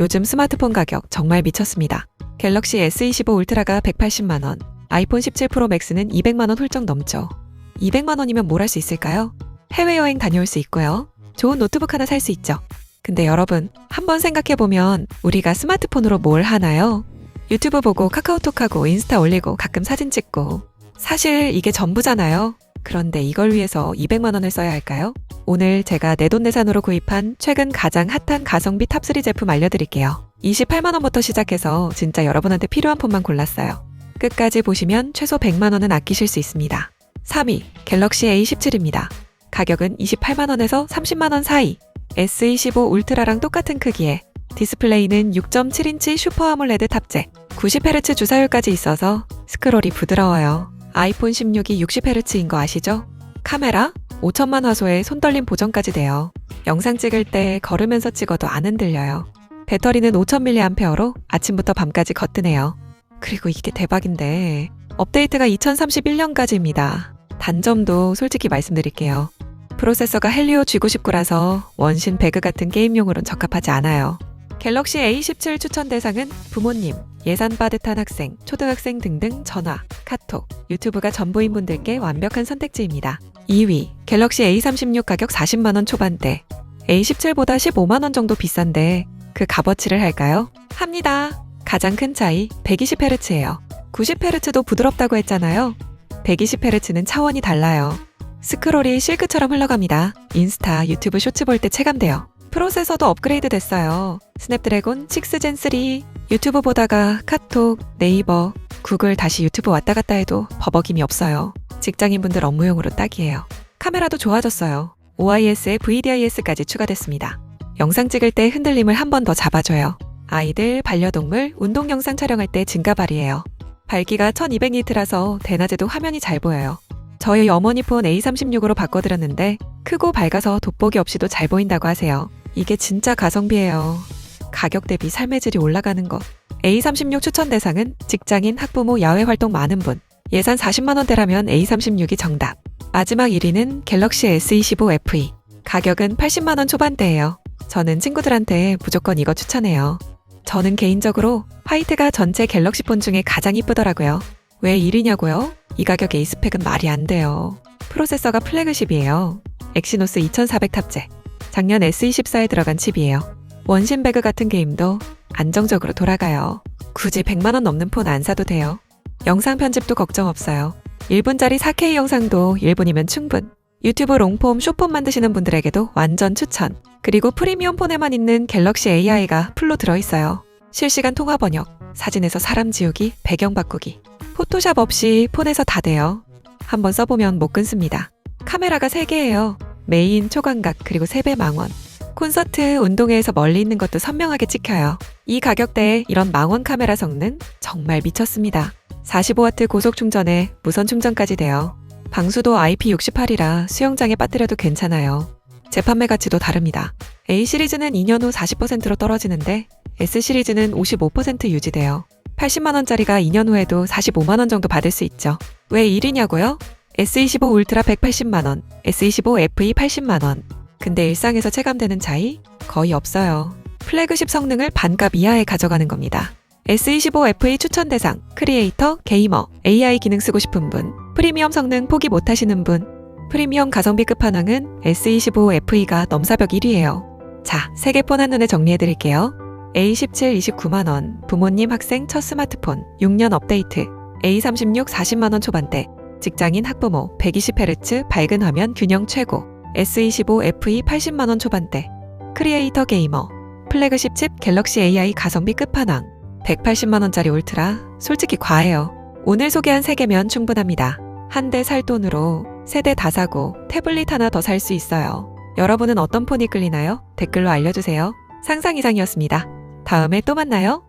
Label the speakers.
Speaker 1: 요즘 스마트폰 가격 정말 미쳤습니다. 갤럭시 S25 울트라가 180만원, 아이폰 17 프로 맥스는 200만원 훌쩍 넘죠. 200만원이면 뭘 할 수 있을까요? 해외여행 다녀올 수 있고요. 좋은 노트북 하나 살 수 있죠. 근데 여러분, 한번 생각해보면 우리가 스마트폰으로 뭘 하나요? 유튜브 보고 카카오톡하고 인스타 올리고 가끔 사진 찍고. 사실 이게 전부잖아요. 그런데 이걸 위해서 200만 원을 써야 할까요? 오늘 제가 내돈내산으로 구입한 최근 가장 핫한 가성비 탑3 제품 알려드릴게요. 28만 원부터 시작해서 진짜 여러분한테 필요한 폰만 골랐어요. 끝까지 보시면 최소 100만 원은 아끼실 수 있습니다. 3위, 갤럭시 A17입니다. 가격은 28만 원에서 30만 원 사이. S25 울트라랑 똑같은 크기에 디스플레이는 6.7인치 슈퍼 아몰레드 탑재, 90Hz 주사율까지 있어서 스크롤이 부드러워요. 아이폰 16이 60Hz인 거 아시죠? 카메라 5천만 화소에 손떨림 보정까지 돼요. 영상 찍을 때 걸으면서 찍어도 안 흔들려요. 배터리는 5000mAh로 아침부터 밤까지 거뜬해요. 그리고 이게 대박인데 업데이트가 2031년까지입니다. 단점도 솔직히 말씀드릴게요. 프로세서가 헬리오 G99라서 원신 배그 같은 게임용으론 적합하지 않아요. 갤럭시 A17 추천 대상은 부모님, 예산 빠듯한 학생, 초등학생 등등 전화, 카톡, 유튜브가 전부인 분들께 완벽한 선택지입니다. 2위, 갤럭시 A36 가격 40만원 초반대. A17보다 15만원 정도 비싼데 그 값어치를 할까요? 합니다. 가장 큰 차이 120Hz예요. 90Hz도 부드럽다고 했잖아요. 120Hz는 차원이 달라요. 스크롤이 실크처럼 흘러갑니다. 인스타, 유튜브 쇼츠 볼 때 체감돼요. 프로세서도 업그레이드 됐어요. 스냅드래곤 6젠 3. 유튜브 보다가 카톡, 네이버, 구글 다시 유튜브 왔다 갔다 해도 버벅임이 없어요. 직장인분들 업무용으로 딱이에요. 카메라도 좋아졌어요. OIS에 VDIS까지 추가됐습니다. 영상 찍을 때 흔들림을 한 번 더 잡아줘요. 아이들, 반려동물, 운동 영상 촬영할 때 증가 발이에요. 밝기가 1200니트라서 대낮에도 화면이 잘 보여요. 저희 어머니 폰 A36으로 바꿔드렸는데 크고 밝아서 돋보기 없이도 잘 보인다고 하세요. 이게 진짜 가성비예요. 가격 대비 삶의 질이 올라가는 것. A36 추천 대상은 직장인, 학부모, 야외 활동 많은 분. 예산 40만 원대라면 A36이 정답. 마지막 1위는 갤럭시 S25 FE. 가격은 80만 원 초반대예요. 저는 친구들한테 무조건 이거 추천해요. 저는 개인적으로 화이트가 전체 갤럭시 폰 중에 가장 이쁘더라고요. 왜 1위냐고요? 이 가격에 이 스펙은 말이 안 돼요. 프로세서가 플래그십이에요. 엑시노스 2400 탑재. 작년 S24에 들어간 칩이에요. 원신 배그 같은 게임도 안정적으로 돌아가요. 굳이 100만원 넘는 폰 안 사도 돼요. 영상 편집도 걱정 없어요. 1분짜리 4K 영상도 1분이면 충분. 유튜브 롱폼, 쇼폼 만드시는 분들에게도 완전 추천. 그리고 프리미엄 폰에만 있는 갤럭시 AI가 풀로 들어있어요. 실시간 통화 번역, 사진에서 사람 지우기, 배경 바꾸기. 포토샵 없이 폰에서 다 돼요. 한번 써보면 못 끊습니다. 카메라가 3개예요. 메인, 초광각, 그리고 3배 망원. 콘서트, 운동회에서 멀리 있는 것도 선명하게 찍혀요. 이 가격대에 이런 망원 카메라 성능 정말 미쳤습니다. 45W 고속 충전에 무선 충전까지 돼요. 방수도 IP68이라 수영장에 빠뜨려도 괜찮아요. 재판매 가치도 다릅니다. A 시리즈는 2년 후 40%로 떨어지는데 S 시리즈는 55% 유지돼요. 80만원짜리가 2년 후에도 45만원 정도 받을 수 있죠. 왜 1위냐고요? S25 울트라 180만원, S25 FE 80만원. 근데 일상에서 체감되는 차이? 거의 없어요. 플래그십 성능을 반값 이하에 가져가는 겁니다. S25 FE 추천 대상, 크리에이터, 게이머, AI 기능 쓰고 싶은 분, 프리미엄 성능 포기 못 하시는 분, 프리미엄 가성비 끝판왕은 S25 FE가 넘사벽 1위예요. 자, 세개폰 한눈에 정리해드릴게요. A17 29만원, 부모님 학생 첫 스마트폰, 6년 업데이트, A36 40만원 초반대, 직장인 학부모, 120Hz 밝은 화면 균형 최고, S25 FE 80만원 초반대, 크리에이터 게이머, 플래그십 칩 갤럭시 AI 가성비 끝판왕, 180만원짜리 울트라, 솔직히 과해요. 오늘 소개한 3개면 충분합니다. 한 대 살 돈으로 세 대 다 사고 태블릿 하나 더 살 수 있어요. 여러분은 어떤 폰이 끌리나요? 댓글로 알려주세요. 상상 이상이었습니다. 다음에 또 만나요.